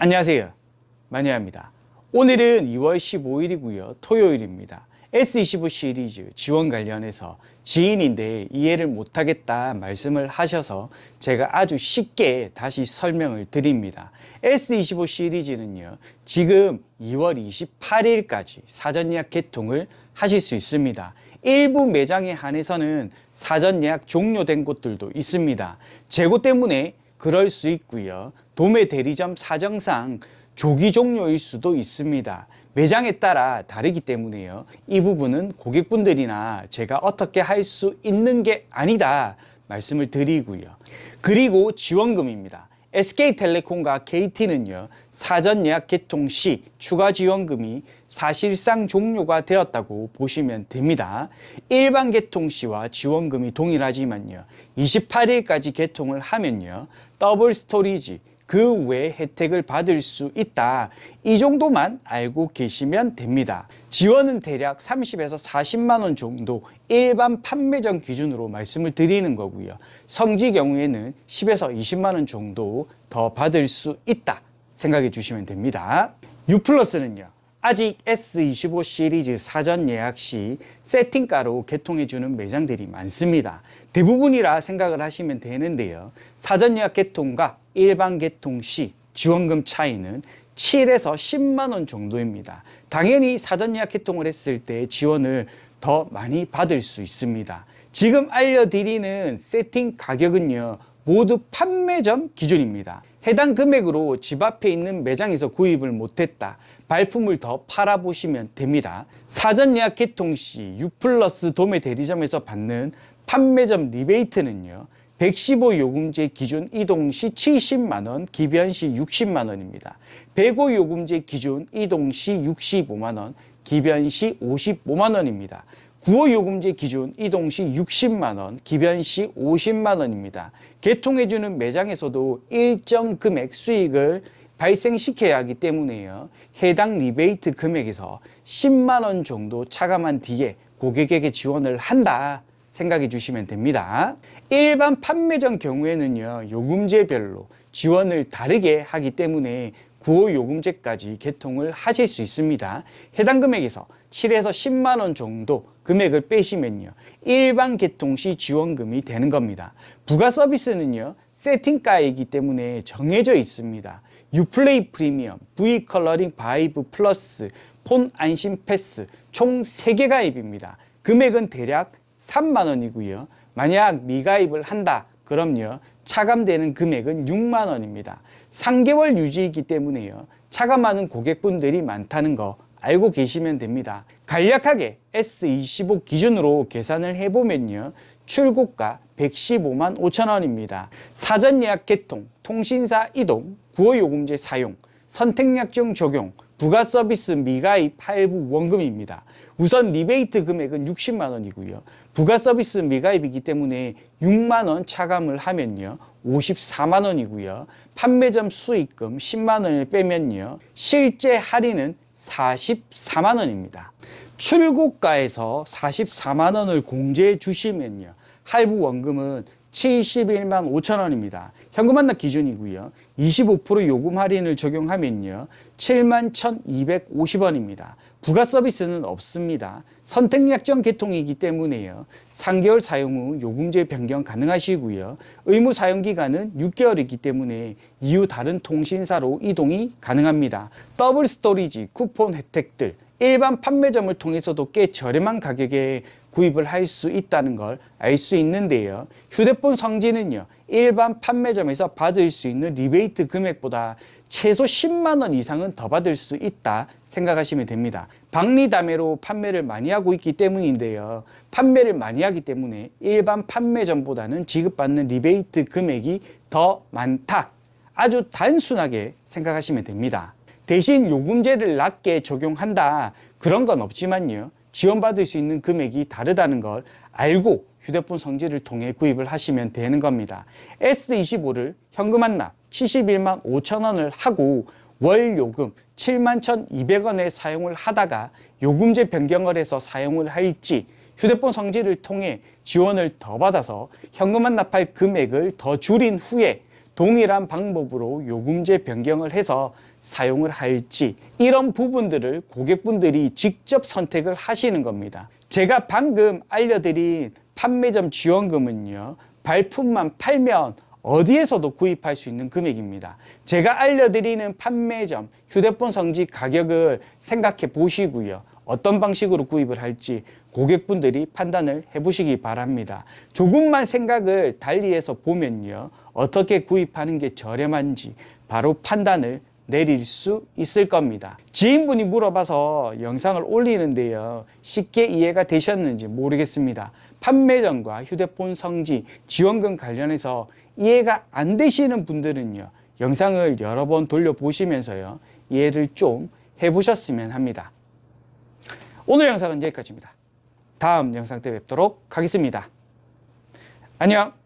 안녕하세요. 마니아입니다. 오늘은 2월 15일이고요. 토요일입니다. S25 시리즈 지원 관련해서 지인인데 이해를 못하겠다 말씀을 하셔서 제가 아주 쉽게 다시 설명을 드립니다. S25 시리즈는요, 지금 2월 28일까지 사전 예약 개통을 하실 수 있습니다. 일부 매장에 한해서는 사전 예약 종료된 곳들도 있습니다. 재고 때문에 그럴 수 있고요. 도매 대리점 사정상 조기 종료일 수도 있습니다. 매장에 따라 다르기 때문에요. 이 부분은 고객분들이나 제가 어떻게 할 수 있는 게 아니다 말씀을 드리고요. 그리고 지원금입니다. SK텔레콤과 KT는요, 사전 예약 개통 시 추가 지원금이 사실상 종료가 되었다고 보시면 됩니다. 일반 개통 시와 지원금이 동일하지만요, 28일까지 개통을 하면요, 더블 스토리지, 그 외 혜택을 받을 수 있다. 이 정도만 알고 계시면 됩니다. 지원은 대략 30에서 40만 원 정도 일반 판매점 기준으로 말씀을 드리는 거고요. 성지 경우에는 10에서 20만 원 정도 더 받을 수 있다. 생각해 주시면 됩니다. U 플러스는요. 아직 S25 시리즈 사전 예약 시 세팅가로 개통해주는 매장들이 많습니다. 대부분이라 생각을 하시면 되는데요. 사전 예약 개통과 일반 개통 시 지원금 차이는 7에서 10만 원 정도입니다. 당연히 사전 예약 개통을 했을 때 지원을 더 많이 받을 수 있습니다. 지금 알려드리는 세팅 가격은요. 모두 판매점 기준입니다. 해당 금액으로 집 앞에 있는 매장에서 구입을 못했다. 발품을 더 팔아보시면 됩니다. 사전 예약 개통 시 U 플러스 도매 대리점에서 받는 판매점 리베이트는요. 115 요금제 기준 이동 시 70만 원, 기변 시 60만 원입니다. 105 요금제 기준 이동 시 65만 원, 기변 시 55만 원입니다. 9호 요금제 기준 이동 시 60만 원, 기변 시 50만 원입니다. 개통해 주는 매장에서도 일정 금액 수익을 발생시켜야 하기 때문에요. 해당 리베이트 금액에서 10만 원 정도 차감한 뒤에 고객에게 지원을 한다. 생각해 주시면 됩니다. 일반 판매점 경우에는요, 요금제별로 지원을 다르게 하기 때문에 9호 요금제까지 개통을 하실 수 있습니다. 해당 금액에서 7에서 10만 원 정도 금액을 빼시면요. 일반 개통 시 지원금이 되는 겁니다. 부가 서비스는요. 세팅가이기 때문에 정해져 있습니다. 유플레이 프리미엄, V 컬러링 바이브 플러스, 폰 안심 패스 총 3개 가입입니다. 금액은 대략 3만 원이고요. 만약 미가입을 한다. 그럼요. 차감되는 금액은 6만 원입니다. 3개월 유지이기 때문에요. 차감하는 고객분들이 많다는 거 알고 계시면 됩니다. 간략하게 S25 기준으로 계산을 해보면요. 출고가 115만 5천 원입니다. 사전 예약 개통, 통신사 이동, 구호 요금제 사용, 선택약정 적용, 부가 서비스 미가입 할부 원금입니다. 우선 리베이트 금액은 60만 원이고요. 부가 서비스 미가입이기 때문에 6만 원 차감을 하면요. 54만 원이고요. 판매점 수익금 10만 원을 빼면요. 실제 할인은 44만 원입니다. 출고가에서 44만 원을 공제해 주시면요. 할부 원금은 71만 5천 원입니다. 현금 환납 기준이고요. 25% 요금 할인을 적용하면요. 7만 1,250원입니다. 부가 서비스는 없습니다. 선택 약정 개통이기 때문에요. 3개월 사용 후 요금제 변경 가능하시고요. 의무 사용 기간은 6개월이기 때문에 이후 다른 통신사로 이동이 가능합니다. 더블 스토리지, 쿠폰 혜택들, 일반 판매점을 통해서도 꽤 저렴한 가격에 구입을 할 수 있다는 걸 알 수 있는데요. 휴대폰 성지는요, 일반 판매점에서 받을 수 있는 리베이트 금액보다 최소 10만 원 이상은 더 받을 수 있다 생각하시면 됩니다. 박리담회로 판매를 많이 하고 있기 때문인데요. 판매를 많이 하기 때문에 일반 판매점보다는 지급받는 리베이트 금액이 더 많다. 아주 단순하게 생각하시면 됩니다. 대신 요금제를 낮게 적용한다. 그런 건 없지만요. 지원받을 수 있는 금액이 다르다는 걸 알고 휴대폰 성지를 통해 구입을 하시면 되는 겁니다. S25를 현금 환납 71만 5천 원을 하고 월 요금 7만 1,200원에 사용을 하다가 요금제 변경을 해서 사용을 할지 휴대폰 성지를 통해 지원을 더 받아서 현금 환납할 금액을 더 줄인 후에 동일한 방법으로 요금제 변경을 해서 사용을 할지 이런 부분들을 고객분들이 직접 선택을 하시는 겁니다. 제가 방금 알려드린 판매점 지원금은요, 발품만 팔면 어디에서도 구입할 수 있는 금액입니다. 제가 알려드리는 판매점 휴대폰 성지 가격을 생각해 보시고요. 어떤 방식으로 구입을 할지 고객분들이 판단을 해보시기 바랍니다. 조금만 생각을 달리해서 보면요. 어떻게 구입하는 게 저렴한지 바로 판단을 내릴 수 있을 겁니다. 지인분이 물어봐서 영상을 올리는데요. 쉽게 이해가 되셨는지 모르겠습니다. 판매점과 휴대폰 성지 지원금 관련해서 이해가 안 되시는 분들은요. 영상을 여러 번 돌려보시면서요. 이해를 좀 해보셨으면 합니다. 오늘 영상은 여기까지입니다. 다음 영상 때 뵙도록 하겠습니다. 안녕!